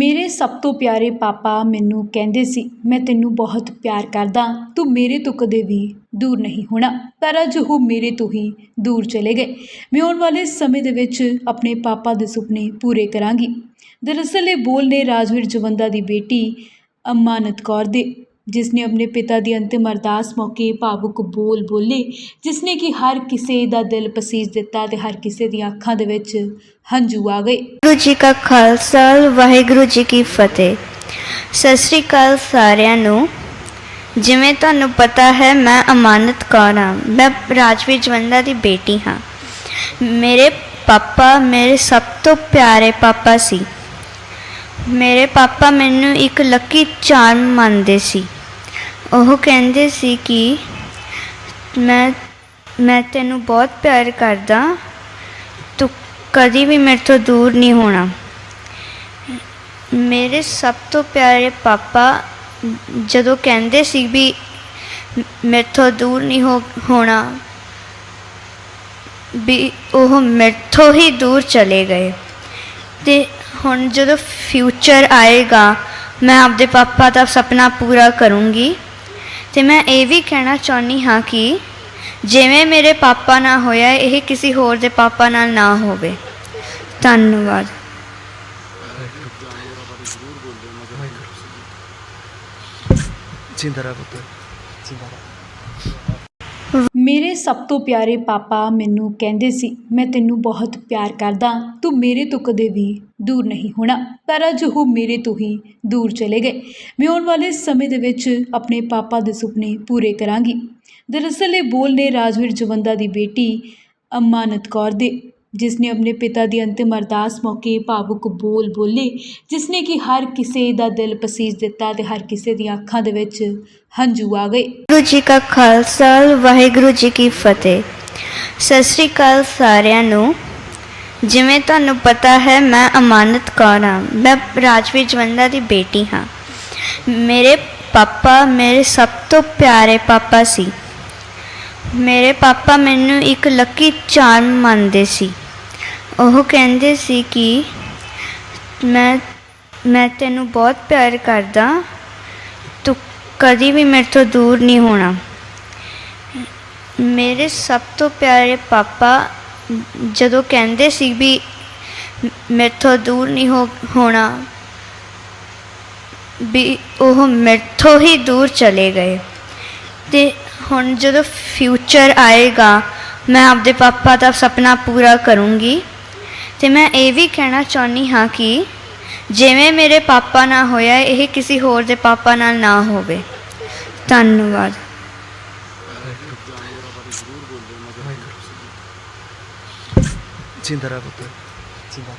ਮੇਰੇ ਸਭ ਤੋਂ ਪਿਆਰੇ ਪਾਪਾ ਮੈਨੂੰ ਕਹਿੰਦੇ ਸੀ, ਮੈਂ ਤੈਨੂੰ ਬਹੁਤ ਪਿਆਰ ਕਰਦਾ, ਤੂੰ ਮੇਰੇ ਤੋਂ ਕਦੇ ਵੀ ਦੂਰ ਨਹੀਂ ਹੋਣਾ। ਪਰ ਅੱਜ ਉਹ ਮੇਰੇ ਤੋਂ ਹੀ ਦੂਰ ਚਲੇ ਗਏ। ਮੈਂ ਆਉਣ ਵਾਲੇ ਸਮੇਂ ਦੇ ਵਿੱਚ ਆਪਣੇ ਪਾਪਾ ਦੇ ਸੁਪਨੇ ਪੂਰੇ ਕਰਾਂਗੀ। ਦਰਅਸਲ ਇਹ ਬੋਲ ਨੇ ਰਾਜਵੀਰ ਜਵੰਦਾ ਦੀ ਬੇਟੀ ਅਮਾਨਤ ਕੌਰ ਦੇ ਜਿਸ ਨੇ ਆਪਣੇ ਪਿਤਾ ਦੀ ਅੰਤਿਮ ਅਰਦਾਸ ਮੌਕੇ ਭਾਵੁਕ ਬੋਲ ਬੋਲੇ ਜਿਸ ਨੇ ਕਿ ਹਰ ਕਿਸੇ ਦਾ ਦਿਲ ਪਸੀਜ ਦਿੱਤਾ ਤੇ ਹਰ ਕਿਸੇ ਦੀਆਂ ਅੱਖਾਂ ਦੇ ਵਿੱਚ ਹੰਝੂ ਆ ਗਏ। ਵਾਹਿਗੁਰੂ ਜੀ ਕਾ ਖਾਲਸਾ, ਵਾਹਿਗੁਰੂ ਜੀ ਕੀ ਫਤਿਹ। ਸਤਿ ਸ੍ਰੀ ਅਕਾਲ ਸਾਰਿਆਂ ਨੂੰ। ਜਿਵੇਂ ਤੁਹਾਨੂੰ ਪਤਾ ਹੈ, ਮੈਂ ਅਮਾਨਤ ਕੌਰ ਹਾਂ। ਮੈਂ ਰਾਜਵੀਰ ਜਵੰਦਾ ਦੀ ਬੇਟੀ ਹਾਂ। ਮੇਰੇ ਪਾਪਾ ਮੇਰੇ ਸਭ ਤੋਂ ਪਿਆਰੇ ਪਾਪਾ ਸੀ। ਮੇਰੇ ਪਾਪਾ ਮੈਨੂੰ ਇੱਕ ਲੱਕੀ ਚਾਰਮ ਮੰਨਦੇ ਸੀ। ਉਹ ਕਹਿੰਦੇ ਸੀ ਕਿ ਮੈਂ ਮੈਂ ਤੈਨੂੰ ਬਹੁਤ ਪਿਆਰ ਕਰਦਾ। ਤੂੰ ਕਦੀ ਵੀ ਮੇਰੇ ਤੋਂ ਦੂਰ ਨਹੀਂ ਹੋਣਾ। ਮੇਰੇ ਸਭ ਤੋਂ ਪਿਆਰੇ ਪਾਪਾ ਜਦੋਂ ਕਹਿੰਦੇ ਸੀ ਵੀ ਮੇਰੇ ਤੋਂ ਦੂਰ ਨਹੀਂ ਹੋ, ਹੋਣਾ, ਵੀ ਉਹ ਮੇਰੇ ਤੋਂ ਹੀ ਦੂਰ ਚਲੇ ਗਏ। ਤੇ ਹੁਣ ਜਦੋਂ ਫਿਊਚਰ ਆਏਗਾ, ਮੈਂ ਆਪਦੇ ਪਾਪਾ ਦਾ ਸੁਪਨਾ ਪੂਰਾ ਕਰੂੰਗੀ। ਤੇ ਮੈਂ ਇਹ ਵੀ ਕਹਿਣਾ ਚਾਹੁੰਦੀ ਹਾਂ ਕਿ ਜਿਵੇਂ ਮੇਰੇ ਪਾਪਾ ਨਾਲ ਹੋਇਆ, ਇਹ ਕਿਸੇ ਹੋਰ ਦੇ ਪਾਪਾ ਨਾਲ ਨਾ ਹੋਵੇ। ਧੰਨਵਾਦ। ਜਿੰਦਾ ਪੁੱਤ, ਜਿੰਦਾ ਮੇਰੇ ਸਭ ਤੋਂ ਪਿਆਰੇ ਪਾਪਾ ਮੈਨੂੰ ਕਹਿੰਦੇ ਸੀ, ਮੈਂ ਤੈਨੂੰ ਬਹੁਤ ਪਿਆਰ ਕਰਦਾ, ਤੂੰ ਮੇਰੇ ਤੋਂ ਕਦੇ ਵੀ ਦੂਰ ਨਹੀਂ ਹੋਣਾ। ਪਰ ਅੱਜ ਉਹ ਮੇਰੇ ਤੋਂ ਹੀ ਦੂਰ ਚਲੇ ਗਏ। ਮੈਂ ਆਉਣ ਵਾਲੇ ਸਮੇਂ ਦੇ ਵਿੱਚ ਆਪਣੇ ਪਾਪਾ ਦੇ ਸੁਪਨੇ ਪੂਰੇ ਕਰਾਂਗੀ। ਦਰਅਸਲ ਇਹ ਬੋਲ ਨੇ ਰਾਜਵੀਰ ਜਵੰਦਾ ਦੀ ਬੇਟੀ ਅਮਾਨਤ ਕੌਰ ਦੇ ਜਿਸ ਨੇ ਆਪਣੇ ਪਿਤਾ ਦੀ ਅੰਤਿਮ ਅਰਦਾਸ ਮੌਕੇ ਭਾਵੁਕ ਬੋਲ ਬੋਲੇ, ਜਿਸ ਨੇ ਕਿ ਹਰ ਕਿਸੇ ਦਾ ਦਿਲ ਪਸੀਜ ਦਿੱਤਾ ਤੇ ਹਰ ਕਿਸੇ ਦੀਆਂ ਅੱਖਾਂ ਦੇ ਵਿੱਚ ਹੰਝੂ ਆ ਗਏ। ਵਾਹਿਗੁਰੂ ਜੀ ਕਾ ਖਾਲਸਾ, ਵਾਹਿਗੁਰੂ ਜੀ ਕੀ ਫਤਿਹ। ਸਤਿ ਸ੍ਰੀ ਅਕਾਲ ਸਾਰਿਆਂ ਨੂੰ। ਜਿਵੇਂ ਤੁਹਾਨੂੰ ਪਤਾ ਹੈ, ਮੈਂ ਅਮਾਨਤ ਕੌਰ ਹਾਂ। ਮੈਂ ਰਾਜਵੀਰ ਜਵੰਦਾ ਦੀ ਬੇਟੀ ਹਾਂ। ਮੇਰੇ ਪਾਪਾ ਮੇਰੇ ਸਭ ਤੋਂ ਪਿਆਰੇ ਪਾਪਾ ਸੀ। ਮੇਰੇ ਪਾਪਾ ਮੈਨੂੰ ਇੱਕ ਲੱਕੀ ਚਾਰਮ ਮੰਨਦੇ ਸੀ। ਉਹ ਕਹਿੰਦੇ ਸੀ ਕਿ ਮੈਂ ਮੈਂ ਤੈਨੂੰ ਬਹੁਤ ਪਿਆਰ ਕਰਦਾ। ਤੂੰ ਕਦੀ ਵੀ ਮੇਰੇ ਤੋਂ ਦੂਰ ਨਹੀਂ ਹੋਣਾ। ਮੇਰੇ ਸਭ ਤੋਂ ਪਿਆਰੇ ਪਾਪਾ ਜਦੋਂ ਕਹਿੰਦੇ ਸੀ ਵੀ ਮੇਰੇ ਤੋਂ ਦੂਰ ਨਹੀਂ ਹੋ, ਹੋਣਾ, ਵੀ ਉਹ ਮੇਰੇ ਤੋਂ ਹੀ ਦੂਰ ਚਲੇ ਗਏ। ਤੇ ਹੁਣ ਜਦੋਂ ਫਿਊਚਰ ਆਏਗਾ, ਮੈਂ ਆਪਦੇ ਪਾਪਾ ਦਾ ਸੁਪਨਾ ਪੂਰਾ ਕਰੂੰਗੀ। ਤੇ ਮੈਂ ਇਹ ਵੀ ਕਹਿਣਾ ਚਾਹੁੰਦੀ ਹਾਂ ਕਿ ਜਿਵੇਂ ਮੇਰੇ ਪਾਪਾ ਨਾਲ ਹੋਇਆ, ਇਹ ਕਿਸੇ ਹੋਰ ਦੇ ਪਾਪਾ ਨਾਲ ਨਾ ਹੋਵੇ। ਧੰਨਵਾਦ। ਜਿੰਦਾ ਪੁੱਤ। ਜਿੰਦਾ